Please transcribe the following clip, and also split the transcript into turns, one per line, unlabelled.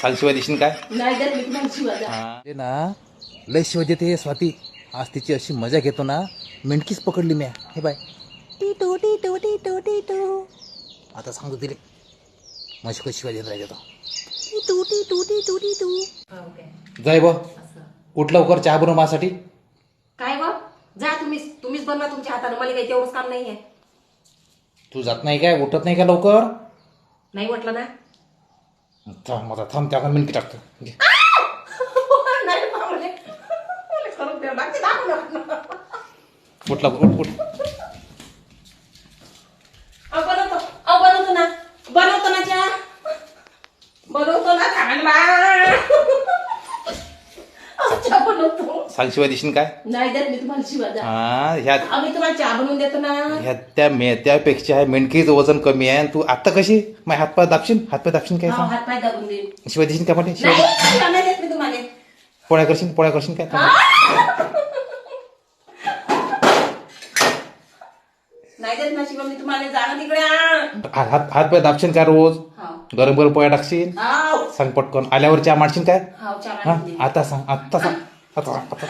सांग शिवाय देशील काय
नाही मी.
हा. ते ना लय शिवाय देते स्वाती. आज तिची अशी मजा घेतो ना मेंढकीच पकडली म्या. हे bye. T to T to T to T टू आता सांगतो तिले. माझी कशी शिवाय देत राहायचं तो. टी to T to T to T टू
काय
जाय बा. उठ लवकर चहा बनव माझ्यासाठी
काय व जा तुम्हीच तुम्हीच बनवा तुमच्या हातानं. मला काही तेवढंच काम नाहीये.
तू जात नाही काय? उठत नाही का लवकर?
नाही म्हटलं ना?
थांब आता थांब त्या मिनकी टाकतो घे. उठ लवकर उठ उठ
बनवतो ना बनवतो ना चहा बनवतो ना चांगला
सांग शिवाय देशील काय?
नाही देत मी तुम्हाला द्या.
हा ह्या
आम्ही तुम्हाला चहा बनवून देतो ना.
ह्या त्या मेत्यापेक्षा मेंढकीचं वजन कमी आहे आणि तू आता कशी? माझ्या हातपाय दाबशील? हातपाय दाबशील काय
हा,
सांग?
हात पाय दाबून देईन.
शिवाय देशील का पाठी शिवाय
नाही शिवाय नाही देत मी तुम्हाला.
पोळ्या करशील? पोळ्या करशील काय? थांब.
नाही देत ना शिवाय मी तुम्हाला. जाणं तिकडे. आण.
हात हात हातपाय दाबशील काय रोज?
हाव.
गरम गरम पोळ्या टाकशील?
हाव.
सांग पटकन. आल्यावर चहा मारशील काय?
हाव, चहा
हा. आता सांग आता सांग. パタパタ。